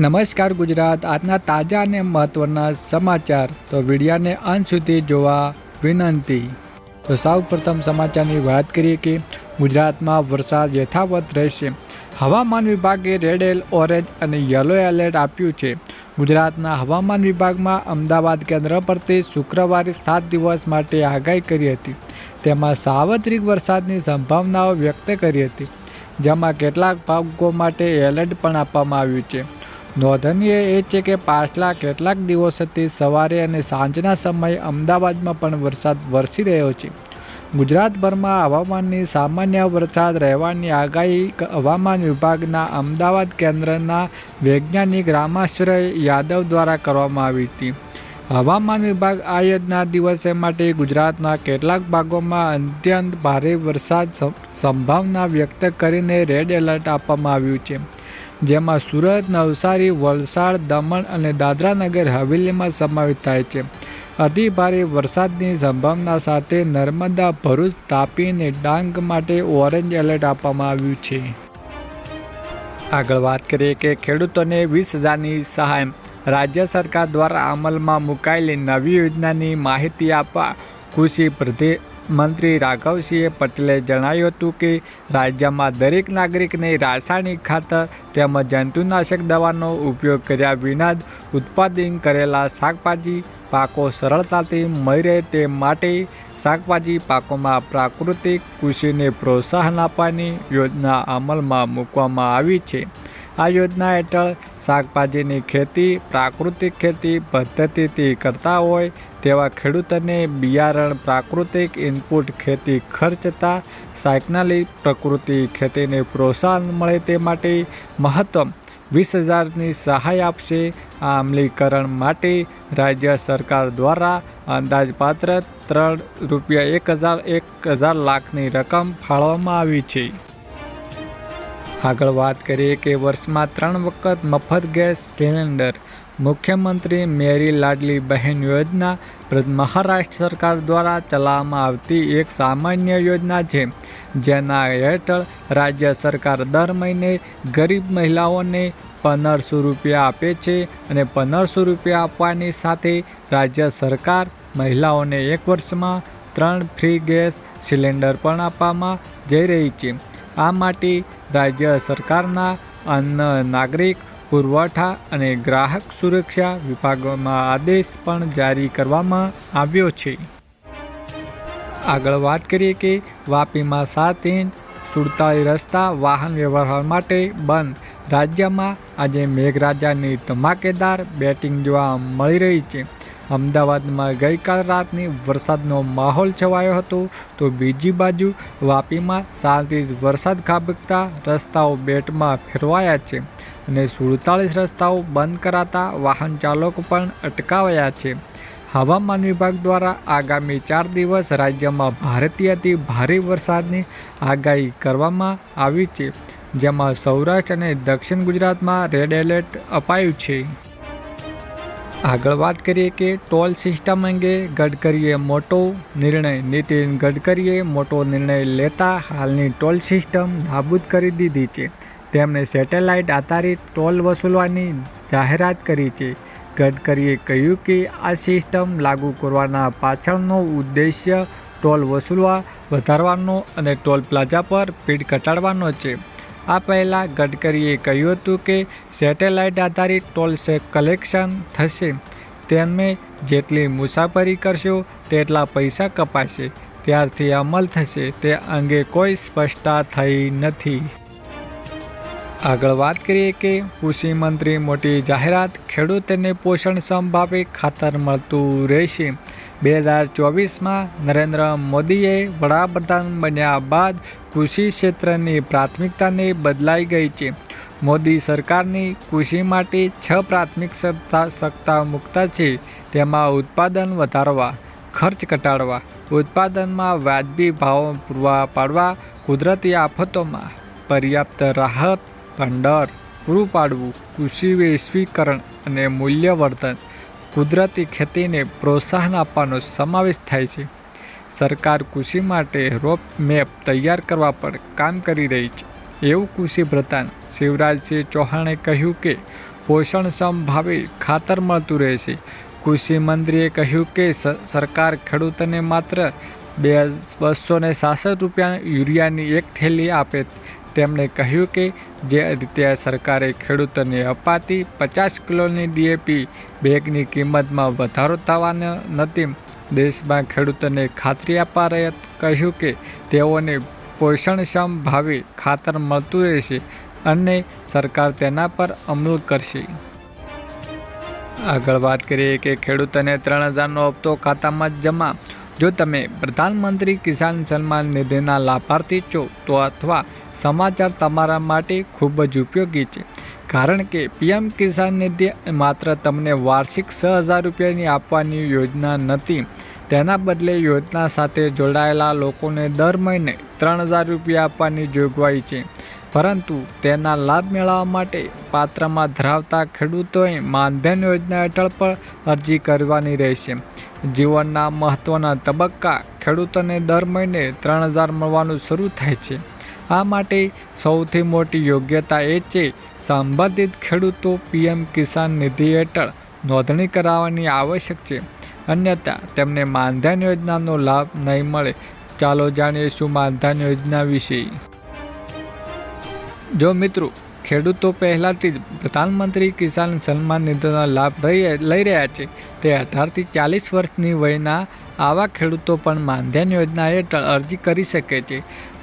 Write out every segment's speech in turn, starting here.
નમસ્કાર ગુજરાત. આજના તાજા અને મહત્ત્વના સમાચાર. તો વિડિયાને અંત સુધી જોવા વિનંતી. તો સૌ પ્રથમ સમાચારની વાત કરીએ કે ગુજરાતમાં વરસાદ યથાવત રહેશે. હવામાન વિભાગે રેડ એલ, ઓરેન્જ અને યલો એલર્ટ આપ્યું છે. ગુજરાતના હવામાન વિભાગમાં અમદાવાદ કેન્દ્ર પરથી શુક્રવારે સાત દિવસ માટે આગાહી કરી હતી. તેમાં સાર્વત્રિક વરસાદની સંભાવનાઓ વ્યક્ત કરી હતી. જેમાં કેટલાક ભાગો માટે એલર્ટ પણ આપવામાં આવ્યું છે. નોંધનીય એ છે કે પાછલા કેટલાક દિવસોથી સવારે અને સાંજના સમયે અમદાવાદમાં પણ વરસાદ વરસી રહ્યો છે. ગુજરાતભરમાં હવામાનની સામાન્ય વરસાદ રહેવાની આગાહી હવામાન વિભાગના અમદાવાદ કેન્દ્રના વૈજ્ઞાનિક રામાશ્રય યાદવ દ્વારા કરવામાં આવી હતી. હવામાન વિભાગ આ દિવસે માટે ગુજરાતના કેટલાક ભાગોમાં અત્યંત ભારે વરસાદ સંભાવના વ્યક્ત કરીને રેડ એલર્ટ આપવામાં આવ્યું છે. જેમાં સુરત, નવસારી, વલસાડ, દમણ અને દાદરાનગર હવેલીમાં સમાવેશ થાય છે. અતિ ભારે વરસાદની સંભાવના સાથે નર્મદા, ભરૂચ, તાપી અને ડાંગ માટે ઓરેન્જ એલર્ટ આપવામાં આવ્યું છે. આગળ વાત કરીએ કે ખેડૂતોને વીસ હજારની સહાય. રાજ્ય સરકાર દ્વારા અમલમાં મુકાયેલી નવી યોજનાની માહિતી આપવા કૃષિ મંત્રી રાઘવસિંહ પટેલે જણાવ્યું હતું કે, રાજ્યમાં દરેક નાગરિકને રાસાયણિક ખાતર તેમજ જંતુનાશક દવાનો ઉપયોગ કર્યા વિના જ ઉત્પાદન કરેલા શાકભાજી પાકો સરળતાથી મળી રહે તે માટે શાકભાજી પાકોમાં પ્રાકૃતિક કૃષિને પ્રોત્સાહન આપવાની યોજના અમલમાં મૂકવામાં આવી છે. આ યોજના હેઠળ શાકભાજીની ખેતી, પ્રાકૃતિક ખેતી પદ્ધતિથી કરતા હોય તેવા ખેડૂતોને બિયારણ પ્રાકૃતિક ઇનપુટ ખેતી ખર્ચતા સાયકનાલી પ્રકૃતિ ખેતીને પ્રોત્સાહન મળે તે માટે મહત્તમ વીસ હજારની સહાય આપશે. આ અમલીકરણ માટે રાજ્ય સરકાર દ્વારા અંદાજપાત્ર ત્રણ રૂપિયા એક હજાર એક હજાર લાખની રકમ ફાળવવામાં આવી છે. આગળ વાત કરીએ કે વર્ષમાં ત્રણ વખત મફત ગેસ સિલિન્ડર મુખ્યમંત્રી મેરી લાડલી બહેન યોજના મહારાષ્ટ્ર સરકાર દ્વારા ચલાવવામાં આવતી એક સામાન્ય યોજના છે, જેના હેઠળ રાજ્ય સરકાર દર મહિને ગરીબ મહિલાઓને પંદરસો રૂપિયા આપે છે અને પંદરસો રૂપિયા આપવાની સાથે રાજ્ય સરકાર મહિલાઓને એક વર્ષમાં ત્રણ ફ્રી ગેસ સિલિન્ડર પણ આપવામાં જઈ રહી છે. આ માટે રાજ્ય સરકારના અન્ન નાગરિક, પુરવઠા અને ગ્રાહક સુરક્ષા વિભાગમાં આદેશ પણ જારી કરવામાં આવ્યો છે. આગળ વાત કરીએ કે વાપીમાં સાત ઇંચ સુડતાલીસ રસ્તા વાહન વ્યવહાર માટે બંધ. રાજ્યમાં આજે મેઘરાજાની ધમાકેદાર બેટિંગ જોવા મળી રહી છે. અમદાવાદમાં ગઈકાલ રાતની વરસાદનો માહોલ છવાયો હતો, તો બીજી બાજુ વાપીમાં શાંતિથી વરસાદ ખાબકતા રસ્તાઓ બેટમાં ફેરવાયા છે અને સુડતાલીસ રસ્તાઓ બંધ કરાતા વાહન ચાલકો પણ અટકાવાયા છે. હવામાન વિભાગ દ્વારા આગામી ચાર દિવસ રાજ્યમાં ભારેથી ભારે વરસાદની આગાહી કરવામાં આવી છે, જેમાં સૌરાષ્ટ્ર અને દક્ષિણ ગુજરાતમાં રેડ એલર્ટ અપાયું છે. આગળ વાત કરીએ કે ટોલ સિસ્ટમ અંગે ગડકરીએ મોટો નિર્ણય. નીતિન ગડકરીએ મોટો નિર્ણય લેતા હાલની ટોલ સિસ્ટમ નાબૂદ કરી દીધી છે. તેમણે સેટેલાઇટ આધારિત ટોલ વસૂલવાની જાહેરાત કરી છે. ગડકરીએ કહ્યું કે આ સિસ્ટમ લાગુ કરવાના પાછળનો ઉદ્દેશ્ય ટોલ વસૂલવા, વધારવાનો અને ટોલ પ્લાઝા પર ભીડ ઘટાડવાનો છે. આ પહેલાં ગડકરીએ કહ્યું હતું કે સેટેલાઇટ આધારિત ટોલ્સ કલેક્શન થશે. તેમને જેટલી મુસાફરી કરશો, તેટલા પૈસા કપાશે. ત્યારથી અમલ થશે તે અંગે કોઈ સ્પષ્ટતા થઈ નથી. આગળ વાત કરીએ કે કૃષિ મંત્રી મોટી જાહેરાત ખેડૂતોને પોષણ સંભાવે ખાતર મળતું રહેશે. બે હજાર ચોવીસમાં નરેન્દ્ર મોદીએ વડાપ્રધાન બન્યા બાદ કૃષિ ક્ષેત્રની પ્રાથમિકતાને બદલાઈ ગઈ છે. મોદી સરકારની કૃષિ માટે છ પ્રાથમિક સત્તા મુકતા છે. તેમાં ઉત્પાદન વધારવા, ખર્ચ ઘટાડવા, ઉત્પાદનમાં વાજબી ભાવો પૂરવા પાડવા, કુદરતી આફતોમાં પર્યાપ્ત રાહત, ભંડર પૂરું પાડવું, કૃષિ વૈશ્વિકરણ અને મૂલ્યવર્ધન કુદરતી ખેતીને પ્રોત્સાહન આપવાનો સમાવેશ થાય છે. સરકાર કૃષિ માટે રોપ મેપ તૈયાર કરવા પર કામ કરી રહી છે. એવું કૃષિ પ્રધાન શિવરાજસિંહ ચૌહાણે કહ્યું કે પોષણક્ષમ ભાવે ખાતર મળતું રહેશે કૃષિ મંત્રીએ કહ્યું કે સરકાર ખેડૂતોને માત્ર બે બસો ને સાસઠ રૂપિયા યુરિયાની એક થેલી આપે તેમણે કહ્યું કે જે રીતે સરકારે ખેડૂતોને અપાતી પચાસ કિલોની ડીએપી બેગની કિંમતમાં વધારો થવાનો નથી દેશમાં ખેડૂતોને ખાતરી આપવા રહ્યા કહ્યું કે તેઓને પોષણક્ષમ ભાવે ખાતર મળતું રહેશે અને સરકાર તેના પર અમલ કરશે. આગળ વાત કરીએ કે ખેડૂતોને ત્રણ હજારનો હપ્તો ખાતામાં જમા. જો તમે પ્રધાનમંત્રી કિસાન સન્માન નિધિના લાભાર્થી છો, તો અથવા સમાચાર તમારા માટે ખૂબ જ ઉપયોગી છે. કારણ કે પીએમ કિસાન નિધિ માત્ર તમને વાર્ષિક છ હજાર રૂપિયાની આપવાની યોજના નથી. તેના બદલે યોજના સાથે જોડાયેલા લોકોને દર મહિને ત્રણ હજાર રૂપિયા આપવાની જોગવાઈ છે. પરંતુ તેના લાભ મેળવવા માટે પાત્રમાં ધરાવતા ખેડૂતોએ માનધન યોજના હેઠળ પણ અરજી કરવાની રહેશે. જીવનના મહત્ત્વના તબક્કા ખેડૂતોને દર મહિને ત્રણ હજાર મળવાનું શરૂ થાય છે. આ માટે સૌથી મોટી યોગ્યતા એ છે, સંબંધિત ખેડૂતો પીએમ કિસાન નિધિ હેઠળ નોંધણી કરાવવાની આવશ્યક છે. અન્યથા, તેમને માનધન યોજનાનો લાભ નહીં મળે. ચાલો જાણીશું માનધન યોજના વિશે. જો મિત્રો, ખેડૂતો પહેલાંથી જ પ્રધાનમંત્રી કિસાન સન્માન નિધિનો લાભ લઈ રહ્યા છે, તે અઢારથી ચાલીસ વર્ષની વયના આવા ખેડૂતો પણ માનધન યોજના હેઠળ અરજી કરી શકે છે.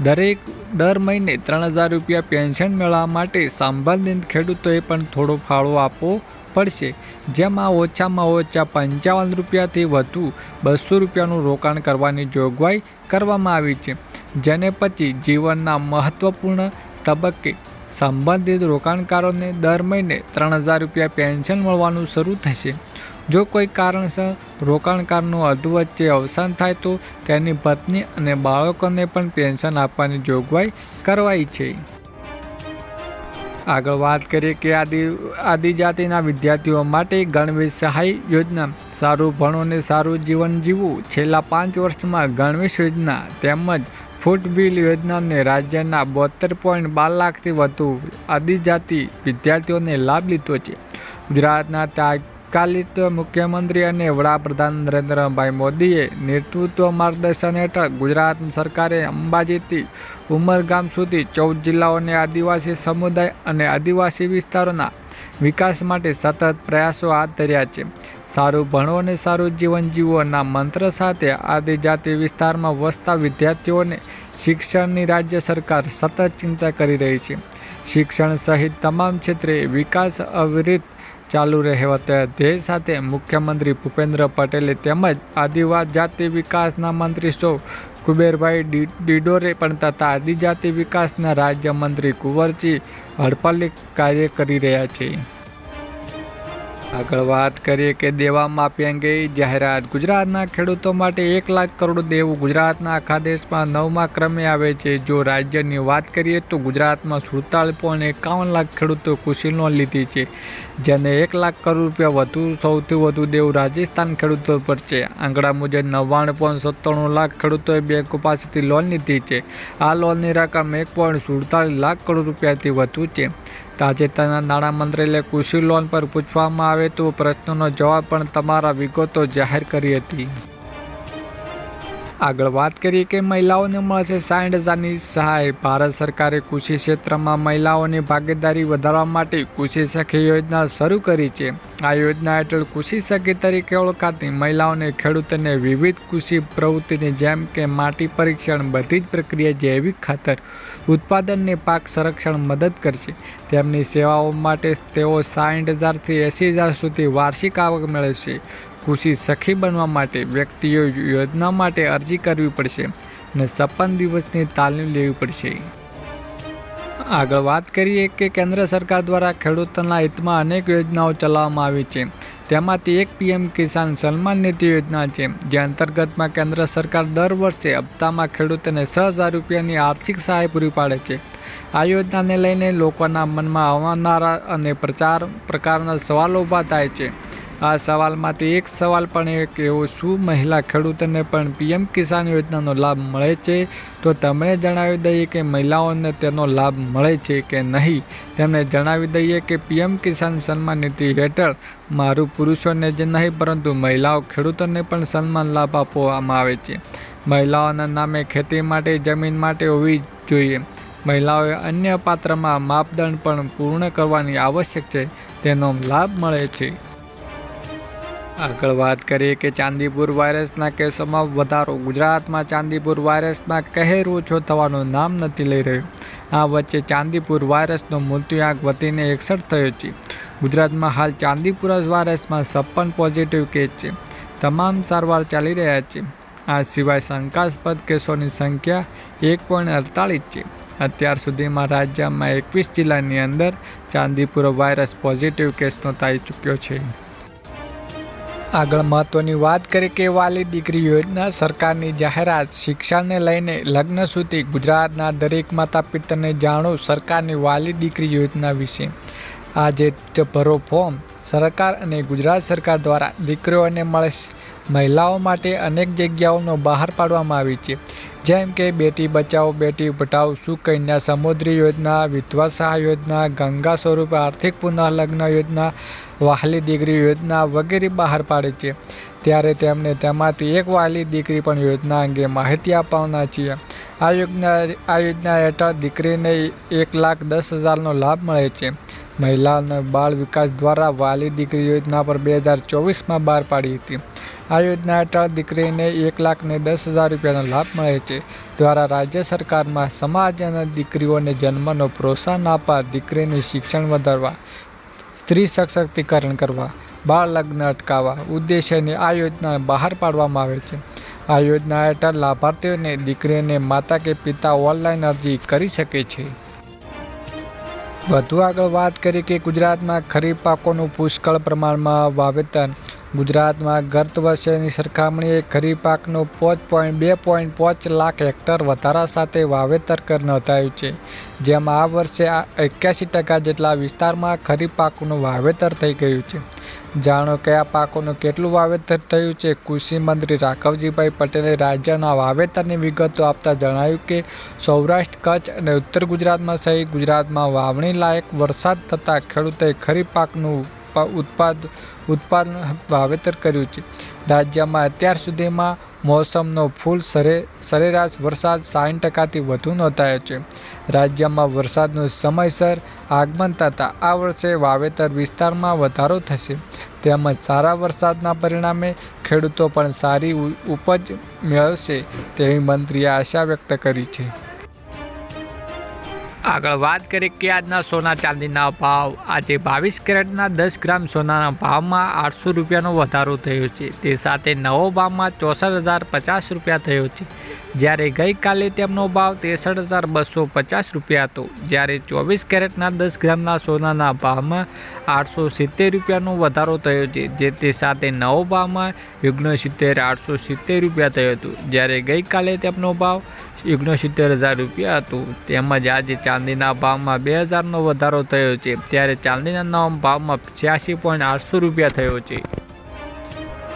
દરેક દર મહિને ત્રણ હજાર રૂપિયા પેન્શન મેળવવા માટે સંબંધિત ખેડૂતોએ પણ થોડો ફાળો આપવો પડશે. જેમાં ઓછામાં ઓછા પંચાવન રૂપિયાથી વધુ બસો રૂપિયાનું રોકાણ કરવાની જોગવાઈ કરવામાં આવી છે. જેને પછી જીવનના મહત્ત્વપૂર્ણ તબક્કે સંબંધિત રોકાણકારોને દર મહિને ત્રણ હજાર રૂપિયા પેન્શન મળવાનું શરૂ થશે. જો કોઈ કારણસર રોકાણકારનું અધવચ્ચે અવસાન થાય તો તેની પત્ની અને બાળકોને પણ પેન્શન આપવાની જોગવાઈ કરવાઈ છે. આગળ વાત કરીએ કે આદિ, આદિજાતિના વિદ્યાર્થીઓ માટે ગણવેશ સહાય યોજના. સારું ભણો અને સારું જીવન જીવવું. છેલ્લા પાંચ વર્ષમાં ગણવેશ યોજના તેમજ ફૂટબિલ યોજનાને રાજ્યના બોતેર પોઈન્ટ બાર લાખથી વધુ આદિજાતિ વિદ્યાર્થીઓને લાભ લીધો છે. ગુજરાતના તાત્કાલિક મુખ્યમંત્રી અને વડાપ્રધાન નરેન્દ્રભાઈ મોદીએ નેતૃત્વ માર્ગદર્શન હેઠળ ગુજરાત સરકારે અંબાજીથી ઉમરગામ સુધી ચૌદ જિલ્લાઓને આદિવાસી સમુદાય અને આદિવાસી વિસ્તારોના વિકાસ માટે સતત પ્રયાસો હાથ ધર્યા છે. સારું ભણો અને સારું જીવન જીવોના મંત્ર સાથે આદિજાતિ વિસ્તારમાં વસતા વિદ્યાર્થીઓને શિક્ષણની રાજ્ય સરકાર સતત ચિંતા કરી રહી છે. શિક્ષણ સહિત તમામ ક્ષેત્રે વિકાસ અવિરત ચાલુ રહેવા ધ્યેય સાથે મુખ્યમંત્રી ભૂપેન્દ્ર પટેલે તેમજ આદિવાસી જાતિ વિકાસના મંત્રી સૌ કુબેરભાઈ ડિડોરે પણ તથા આદિજાતિ વિકાસના રાજ્યમંત્રી કુંવરજી હડપલી કાર્ય કરી રહ્યા છે. આગળ વાત કરીએ કે દેવા માફી અંગે જાહેરાત. ગુજરાતના ખેડૂતો માટે એક લાખ કરોડ દેવું ગુજરાતના આખા દેશમાં નવમા ક્રમે આવે છે. જો રાજ્યની વાત કરીએ તો ગુજરાતમાં સુડતાલીસ પોઈન્ટ એકાવન લાખ ખેડૂતો કૃષિ લોન લીધી છે, જેને એક લાખ કરોડ રૂપિયા વધુ, સૌથી વધુ દેવું રાજસ્થાન ખેડૂતો પર છે. આંકડા મુજબ નવ્વાણું પોઈન્ટ સત્તાણું લાખ ખેડૂતોએ બેંકો પાસેથી લોન લીધી છે. આ લોનની રકમ એક પોઈન્ટ સુડતાલીસ લાખ કરોડ રૂપિયાથી વધુ છે. તાજેતરના નાણામંત્રીએ કૃષિ લોન પર પૂછવામાં આવે તો પ્રશ્નોનો જવાબ પણ તમારા વિગતો જાહેર કરી હતી. આગળ વાત કરીએ કે મહિલાઓને મળશે સાઠ હજારની સહાય. ભારત સરકારે કૃષિ ક્ષેત્રમાં મહિલાઓની ભાગીદારી વધારવા માટે કૃષિ સખી યોજના શરૂ કરી છે. આ યોજના હેઠળ કૃષિ સખી તરીકે ઓળખાતી મહિલાઓને ખેડૂતોને વિવિધ કૃષિ પ્રવૃત્તિની જેમ કે માટી પરીક્ષણ બધી જ પ્રક્રિયા જૈવિક ખાતર ઉત્પાદનને પાક સંરક્ષણ મદદ કરશે. તેમની સેવાઓ માટે તેઓ સાઠ હજારથી એંસી હજાર સુધી વાર્ષિક આવક મેળવશે. કૃષિ સખી બનવા માટે વ્યક્તિઓ યોજના માટે અરજી કરવી પડશે અને છપ્પન દિવસની તાલીમ લેવી પડશે. આગળ વાત કરીએ કે કેન્દ્ર સરકાર દ્વારા ખેડૂતોના હિતમાં અનેક યોજનાઓ ચલાવવામાં આવી છે. તેમાંથી એક પીએમ કિસાન સન્માન નિધિ યોજના છે, જે અંતર્ગતમાં કેન્દ્ર સરકાર દર વર્ષે હપ્તામાં ખેડૂતોને છ હજાર રૂપિયાની આર્થિક સહાય પૂરી પાડે છે. આ યોજનાને લઈને લોકોના મનમાં આવનારા અને પ્રચાર પ્રકારના સવાલો ઊભા થાય છે. આ સવાલમાંથી એક સવાલ પણ એક એવો શું મહિલા ખેડૂતોને પણ પીએમ કિસાન યોજનાનો લાભ મળે છે? તો તમને જણાવી દઈએ કે મહિલાઓને તેનો લાભ મળે છે કે નહીં? તેમને જણાવી દઈએ કે પીએમ કિસાન સન્માન નિધિ હેઠળ મારું પુરુષોને જ નહીં, પરંતુ મહિલાઓ ખેડૂતોને પણ સન્માન લાભ આપવામાં આવે છે. મહિલાઓના નામે ખેતી માટે, જમીન માટે હોવી જોઈએ. મહિલાઓએ અન્ય પાત્રમાં માપદંડ પણ પૂર્ણ કરવાની આવશ્યક છે. તેનો લાભ મળે છે. આગળ વાત કરીએ કે ચાંદીપુર વાયરસના કેસોમાં વધારો. ગુજરાતમાં ચાંદીપુર વાયરસના કહેર ઓછો થવાનું નામ નથી લઈ રહ્યું. આ વચ્ચે ચાંદીપુર વાયરસનો મૃત્યુઆંક વધીને એકસઠ થયો છે. ગુજરાતમાં હાલ ચાંદીપુર વાયરસમાં છપ્પન પોઝિટિવ કેસ છે. તમામ સારવાર ચાલી રહ્યા છે. આ સિવાય શંકાસ્પદ કેસોની સંખ્યા એક પોઈન્ટ અડતાલીસ છે. અત્યાર સુધીમાં રાજ્યમાં એકવીસ જિલ્લાની અંદર ચાંદીપુર વાયરસ પોઝિટિવ કેસ નોંધાઈ ચૂક્યો છે. આગળ મહત્વની વાત કરીએ કે વાલી દીકરી યોજના સરકારની જાહેરાત શિક્ષણને લઈને લગ્ન સુધી ગુજરાતના દરેક માતા પિતાને જાણો સરકારની વાલી દીકરી યોજના વિશે. આજે ભરો ફોર્મ સરકાર અને ગુજરાત સરકાર દ્વારા દીકરીઓને મળે મહિલાઓ માટે અનેક જગ્યાઓનો બહાર પાડવામાં આવી છે. જેમ કે બેટી બચાવો બેટી પઢાઓ સુકન્યા સમુદ્રી યોજના, વિધવા સહાય યોજના, ગંગા સ્વરૂપે આર્થિક પુનઃલગ્ન યોજના વહાલી દીકરી યોજના વગેરે બહાર પાડે છે. ત્યારે તેમને તેમાંથી એક વહાલી દીકરી પણ યોજના અંગે માહિતી આપવાના છીએ. આ યોજના આ યોજના હેઠળ દીકરીને એક લાખ દસ હજારનો લાભ મળે છે. મહિલા અને બાળ વિકાસ દ્વારા વાલી દીકરી યોજના પર બે હજાર ચોવીસમાં બહાર પાડી હતી. આ યોજના હેઠળ દીકરીને એક લાખને દસ હજાર રૂપિયાનો લાભ મળે છે. દ્વારા રાજ્ય સરકારમાં સમાજ અને દીકરીઓને જન્મનો પ્રોત્સાહન આપવા, દીકરીનું શિક્ષણ વધારવા, સ્ત્રી સશક્તિકરણ કરવા, બાળ લગ્ન અટકાવવા ઉદ્દેશ્યને આ યોજના બહાર પાડવામાં આવે છે. આ યોજના હેઠળ લાભાર્થીઓને દીકરીને માતા કે પિતા ઓનલાઈન અરજી કરી શકે છે. વધુ આગળ વાત કરીએ કે ગુજરાતમાં ખરીફ પાકોનું પુષ્કળ પ્રમાણમાં વાવેતર ગુજરાતમાં ગત વર્ષેની સરખામણીએ ખરીફ પાકનો પાંચ પોઈન્ટ બે પોઈન્ટ પાંચ લાખ હેક્ટર વધારા સાથે વાવેતર કર નોંધાયું છે, જેમાં આ વર્ષે એક્યાસી ટકા જેટલા વિસ્તારમાં ખરીફ પાકનું વાવેતર થઈ ગયું છે. જાણો કે આ પાકોનું કેટલું વાવેતર થયું છે? કૃષિ મંત્રી રાઘવજીભાઈ પટેલે રાજ્યના વાવેતરની વિગતો આપતા જણાવ્યું કે, સૌરાષ્ટ્ર, કચ્છ અને ઉત્તર ગુજરાતમાં સહિત ગુજરાતમાં વાવણી લાયક વરસાદ થતાં ખેડૂતોએ ખરીફ પાકનું ઉત્પાદ, ઉત્પાદન વાવેતર કર્યું છે. રાજ્યમાં અત્યાર સુધીમાં મોસમનો ફૂલ સરે, સરેરાશ વરસાદ સાઠ ટકાથી વધુ નોંધાયો છે. રાજ્યમાં વરસાદનું સમયસર આગમન થતાં આ વર્ષે વાવેતર વિસ્તારમાં વધારો થશે. તેમજ સારા વરસાદના પરિણામે ખેડૂતો પણ સારી ઉપજ મેળવશે તેવી મંત્રીએ આશા વ્યક્ત કરી છે. આગળ વાત કરીએ કે આજના સોના ચાંદીના ભાવ. આજે બાવીસ કેરેટના દસ ગ્રામ સોનાના ભાવમાં આઠસો રૂપિયાનો વધારો થયો છે. તે સાથે નવો ભાવમાં ચોસઠ હજાર પચાસ રૂપિયા થયો છે. જ્યારે ગઈકાલે તેમનો ભાવ ત્રેસઠ હજાર બસો પચાસ રૂપિયા હતો. જ્યારે ચોવીસ કેરેટના દસ ગ્રામના સોનાના ભાવમાં આઠસો સિત્તેર રૂપિયાનો વધારો થયો છે. જે તે સાથે નવો ભાવમાં ઓગણસિત્તેર આઠસો સિત્તેર રૂપિયા થયો હતો. જ્યારે ગઈકાલે તેમનો ભાવ ઓગણસિત્તેર હજાર રૂપિયા હતું. તેમજ આજે ચાંદીના ભાવમાં બે હજારનો વધારો થયો છે. ત્યારે ચાંદીના નવા ભાવમાં છ્યાસી પોઈન્ટ આઠસો રૂપિયા થયો છે.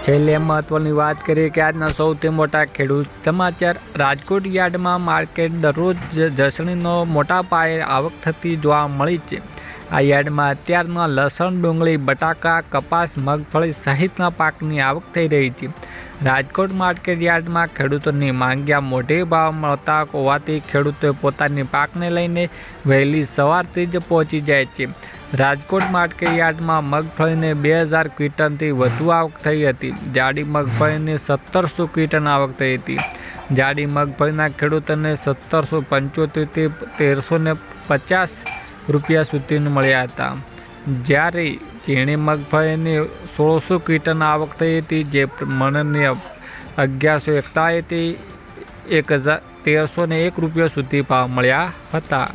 છેલ્લે મહત્વની વાત કરીએ કે આજના સૌથી મોટા ખેડૂત સમાચાર, રાજકોટ યાર્ડમાં માર્કેટ દરરોજ જસણીનો મોટા પાયે આવક થતી જોવા મળી છે. આ યાર્ડમાં અત્યારના લસણ, ડુંગળી, બટાકા, કપાસ, મગફળી સહિતના પાકની આવક થઈ રહી છે. રાજકોટ માર્કેટ યાર્ડમાં ખેડૂતોની માંગ્યા મોટે ભાવ મળતા હોવાથી ખેડૂતોએ પોતાની પાકને લઈને વહેલી સવારથી જ પહોંચી જાય છે. રાજકોટ માર્કેટ યાર્ડમાં મગફળીને બે હજાર ક્વિન્ટલથી વધુ આવક થઈ હતી. જાડી મગફળીની સત્તરસો ક્વિન્ટલ આવક થઈ હતી. જાડી મગફળીના ખેડૂતોને સત્તરસો પંચોતેરથી તેરસો પચાસ રૂપિયા સુધીનું મળ્યા હતા. જ્યારે ઝીણી મગફળીની સોળસો કીટન આવક થઈ હતી, જે મણની અગિયારસો એકતાલીસ એક હજાર તેરસો ને એક રૂપિયા સુધી ભાવ મળ્યા હતા.